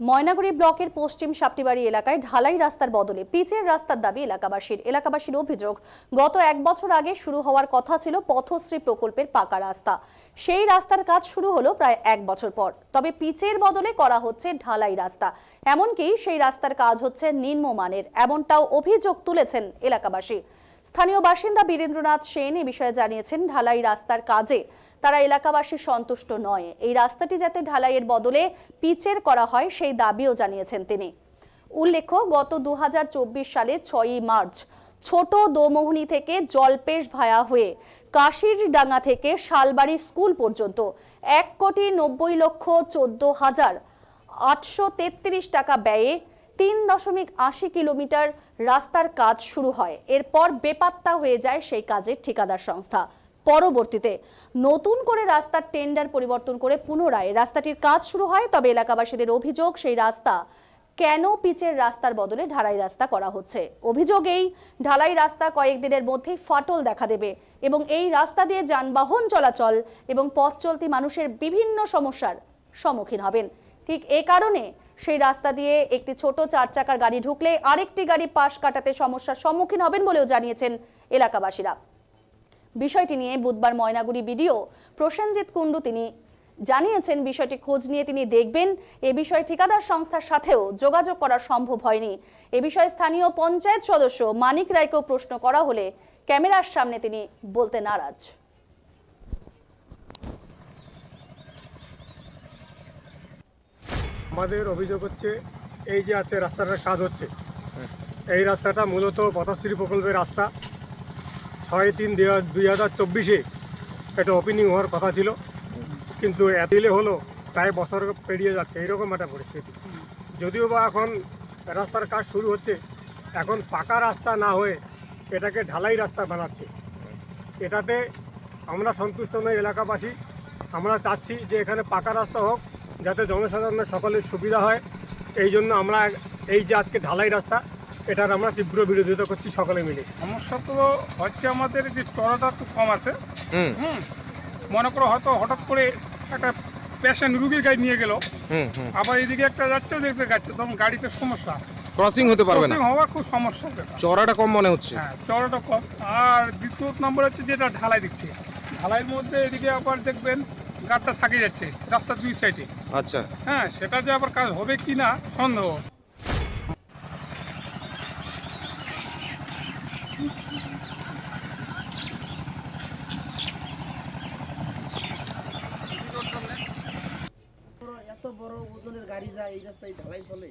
ময়নাগুড়ি ব্লকের পশ্চিম সাপটিবাড়ি এলাকায় ঢালাই রাস্তার বদলে পিচের রাস্তার দাবি এলাকাবাসীর। এলাকাবাসীর অভিযোগ, গত এক বছর আগে শুরু হওয়ার কথা ছিল পথশ্রী প্রকল্পের পাকা রাস্তা। সেই রাস্তার কাজ শুরু হলো প্রায় এক বছর পর। তবে পিচের বদলে করা হচ্ছে ঢালাই রাস্তা। এমনকি সেই রাস্তার কাজ হচ্ছে নিম্নমানের, এমনটাও অভিযোগ তুলেছেন এলাকাবাসী। স্থানীয় বাসিন্দা বীরেন্দ্রনাথ সেন এ বিষয়ে জানিয়েছেন, ঢালাই রাস্তার কাজে তারা এলাকাবাসী সন্তুষ্ট নয়। এই রাস্তাটি যাতে ঢালাইয়ের বদলে পিচের করা হয়, সেই দাবিও জানিয়েছেন তিনি। উল্লেখ্য, গত দু সালে ছয়ই মার্চ ছোট দোমোহনি থেকে জলপেশ ভায়া হয়ে কাশির ডাঙ্গা থেকে শালবাড়ি স্কুল পর্যন্ত এক কোটি নব্বই লক্ষ চোদ্দ হাজার আটশো টাকা ব্যয়ে তিন দশমিক আশি কিলোমিটার রাস্তার কাজ শুরু হয়। এরপর বেপাত্তা হয়ে যায় সেই কাজের ঠিকাদার সংস্থা। পরবর্তীতে নতুন করে রাস্তার টেন্ডার পরিবর্তন করে পুনরায় রাস্তাটির কাজ শুরু হয়, তবে এলাকাবাসীদের অভিযোগ সেই রাস্তা কেন পিচের রাস্তার বদলে ঢালাই রাস্তা করা হচ্ছে? অভিযোগ এই, ঢালাই রাস্তা কয়েকদিনের মধ্যেই ফাটল দেখা দেবে এবং এই রাস্তা দিয়ে যানবাহন চলাচল এবং পথ চলতি মানুষের বিভিন্ন সমস্যার সম্মুখীন হবেন। ঠিক এ কারণে সেই রাস্তা দিয়ে একটি ছোট চার চাকার গাড়ি ঢুকলে আরেকটি গাড়ি পাশ কাটাতে সমস্যার সম্মুখীন হবেন বলেও জানিয়েছেন এলাকাবাসীরা। বিষয়টি নিয়ে বুধবার ময়নাগুড়ি বিডিও প্রসেনজিৎ কুণ্ডু তিনি জানিয়েছেন, বিষয়টি খোঁজ নিয়ে তিনি দেখবেন, এ বিষয়ে ঠিকাদার সংস্থার সাথেও যোগাযোগ করা সম্ভব হয়নি। এ বিষয়ে স্থানীয় পঞ্চায়েত সদস্য মানিক রায়কেও প্রশ্ন করা হলে ক্যামেরার সামনে তিনি বলতে নারাজ। আমাদের অভিযোগ হচ্ছে এই যে আছে রাস্তাটার কাজ হচ্ছে। এই রাস্তাটা মূলত পথশ্রী প্রকল্পের রাস্তা। ছয় তিন দুই হাজার চব্বিশে এটা ওপেনিং হওয়ার কথা ছিল। কিন্তু দিলে হলো প্রায় বছর পেরিয়ে যাচ্ছে এরকম একটা পরিস্থিতি। যদিও বা এখন রাস্তার কাজ শুরু হচ্ছে এখন পাকা রাস্তা না হয়ে এটাকে ঢালাই রাস্তা বানাচ্ছে। এটাতে আমরা সন্তুষ্ট নই এলাকাবাসী। আমরা চাচ্ছি যে এখানে পাকা রাস্তা হোক যাতে জনসাধারণের সকলের সুবিধা হয়। এই জন্য আমরা এই যে আজকে ঢালাই রাস্তা এটার আমরা তীব্র বিরোধিতা করছি সকলে মিলে। সমস্যা তো হচ্ছে আমাদের যে চড়াটা একটু কম আছে। হুম। হুম। মনে করো হয়তো হঠাৎ করে একটা পেশেন্ট রুগীর গাড়ি নিয়ে গেল। হুম হুম। আবার এদিকে একটা যাচ্ছে ওদিকে যাচ্ছে তখন গাড়িতে সমস্যা। ক্রসিং হতে পারবে না। হওয়া খুব সমস্যা চড়াটা কম মনে হচ্ছে। হ্যাঁ চড়াটা কম। আর দ্বিতীয় নম্বর হচ্ছে যেটা ঢালাই দিচ্ছে। ঢালাইয়ের মধ্যে এদিকে আবার দেখবেন গাড়টা থাকে যাচ্ছে রাস্তার দুই সাইডে আচ্ছা। হ্যাঁ সেটা যে আবার কাজ হবে কি না সন্দেহ। এত বড় ওজনের গাড়ি যায় এই রাস্তায় ঢালাই চলে।